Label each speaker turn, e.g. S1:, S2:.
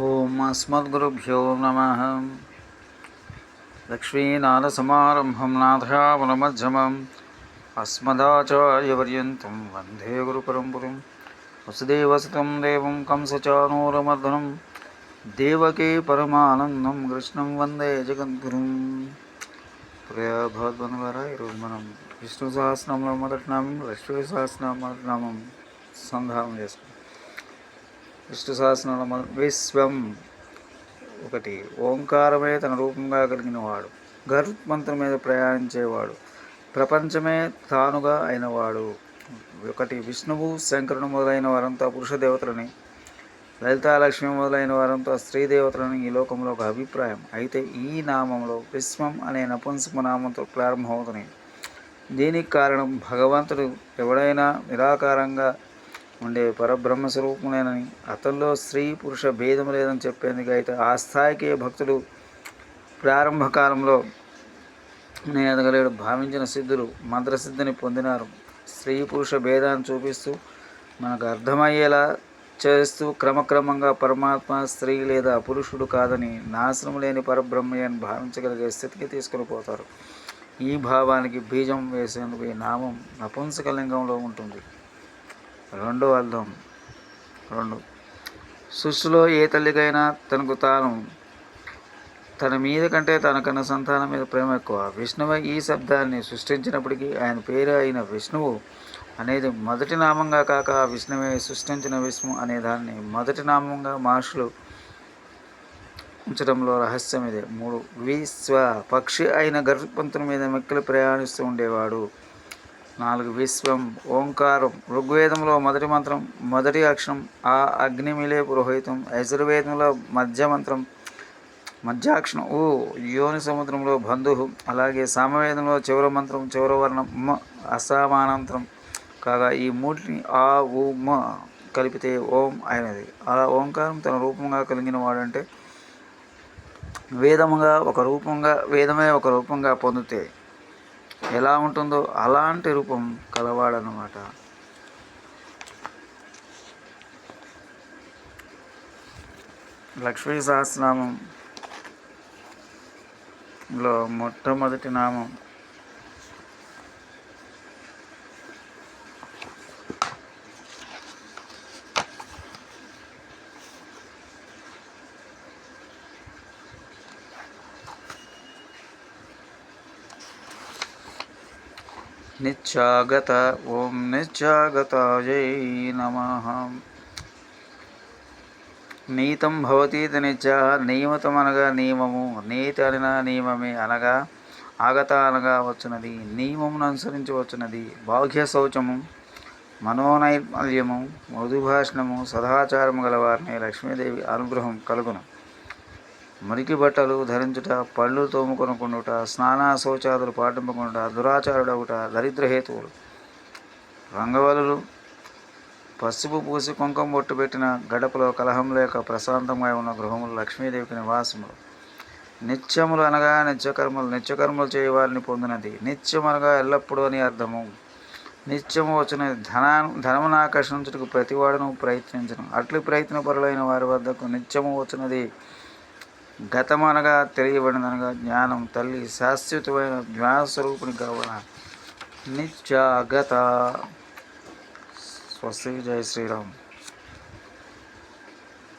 S1: ఓం అస్మద్గురుభ్యో నమ లక్ష్మీనాథసమారంభం నాథయావనమధ్యమం అస్మదాచార్యపర్యంతం వందే గురుపరంపురం వసుదేవసుతం దేవం కంసచానూరమర్దనం దేవకీ పరమానందం కృష్ణం వందే జగద్గురుం ప్రియ భగవద్బంధువారా ఈరోజు మనం విష్ణు సహస్రంలో మొదటి నామం లక్ష్మీ సహస్రనామం మొదటి నామం సంధానం చేసుకుంటాం విష్ణు సహస్రనామ విశ్వం ఒకటి. ఓంకారమే తన రూపంగా కలిగిన వాడు గర్ మంత్రం మీద ప్రయాణించేవాడు. ప్రపంచమే తానుగా అయినవాడు. ఒకటి. విష్ణువు శంకరుడు మొదలైన వారంతా పురుష దేవతలని లలితాలక్ష్మి మొదలైన వారంతా స్త్రీ దేవతలని ఈ లోకంలో ఒక అభిప్రాయం. అయితే ఈ నామంలో విశ్వం అనే నపుంసక నామంతో ప్రారంభమవుతున్నాయి దీనికి కారణం భగవంతుడు. ఎవడైనా నిరాకారంగా ఉండే పరబ్రహ్మ స్వరూపమేనని అతనిలో స్త్రీ పురుష భేదం లేదని చెప్పేందుకు అయితే ఆ స్థాయికి భక్తుడు ప్రారంభ కాలంలో ఎదగలేడు భావించిన సిద్ధులు మంత్రసిద్ధిని పొందినారు. స్త్రీ పురుష భేదాన్ని చూపిస్తూ మనకు అర్థమయ్యేలా చేస్తూ క్రమక్రమంగా పరమాత్మ స్త్రీ లేదా పురుషుడు కాదని నాశనం లేని పరబ్రహ్మయ్యని భావించగలిగే స్థితికి తీసుకుని పోతారు. ఈ భావానికి బీజం వేసేందుకు ఈ నామం నపుంసకలింగంలో ఉంటుంది. రెండు అర్థం. రెండు. సృష్టిలో ఏ తల్లికైనా తనకు తాను తన మీద కంటే తనకన్న సంతానం మీద ప్రేమ ఎక్కువ. విష్ణువు ఈ శబ్దాన్ని సృష్టించినప్పటికీ ఆయన పేరు అయిన విష్ణువు అనేది మొదటి నామంగా కాక విష్ణువే సృష్టించిన విష్ణు అనే దాన్ని మొదటి నామంగా మహర్షులు ఉంచడంలో రహస్యం ఇదే. మూడు. విశ్వ పక్షి అయిన గర్భపంతుల మీద మెక్కలు ప్రయాణిస్తూ ఉండేవాడు. నాలుగు విశ్వం ఓంకారం ఋగ్వేదంలో మొదటి మంత్రం మొదటి అక్షరం ఆ అగ్నిమిలే పురోహితం యజుర్వేదంలో మధ్య మంత్రం మధ్యాక్షరం ఓ యోని సముద్రంలో బంధువు అలాగే సామవేదంలో చివరి మంత్రం చివరి వర్ణం మ అసమానాంతరం. కాగా ఈ మూటిని ఆ ఊ మ కలిపితే ఓం అయినది. అలా ఓంకారం తన రూపంగా కలిగిన వాడంటే వేదముగా ఒక రూపంగా వేదమే ఒక రూపంగా పొందుతాయి ఎలా ఉంటుందో అలాంటి రూపం కలవాడనమాట లక్ష్మీ సహస్రనామంలో మొట్టమొదటి నామం నిత్యాగత ఓం నిత్యాగతాయై నమ. నీతం భవతీతి నిత్య నియమతం అనగా నియమము నీతి అనిన నియమమే అనగా ఆగత అనగా వచ్చినది నియమమును అనుసరించి వచ్చినది బాహ్య శౌచము మనోనైర్మల్యము మృదుభాషణము సదాచారము గలవారిని లక్ష్మీదేవి అనుగ్రహం కలుగును. మురికి బట్టలు ధరించుట పళ్ళు తోముకొనుకుండుట స్నాన శౌచాదులు పాటింపకుండా దురాచారుడవుట దరిద్రహేతువులు రంగవల్లులు పసుపు పూసి కుంకుమ బొట్టు పెట్టిన గడపలో కలహం లేక ప్రశాంతంగా ఉన్న గృహములు లక్ష్మీదేవికి నివాసములు. నిత్యములు అనగా నిత్యకర్మలు నిత్యకర్మలు చేయవారిని పొందినది. నిత్యం అనగా ఎల్లప్పుడూ అని అర్థము. నిత్యము వచ్చిన ధనా ధనమును ఆకర్షించుటకు ప్రతివాడును ప్రయత్నించను. అట్లు ప్రయత్నపరులైన వారి వద్దకు నిత్యము వచ్చినది గతమనగా తెలియబడినగా జ్ఞానం తల్లి శాశ్వతమైన జ్ఞానస్వరూపుని కావాల నిత్యాగత. స్వస్తి జై శ్రీరామ్.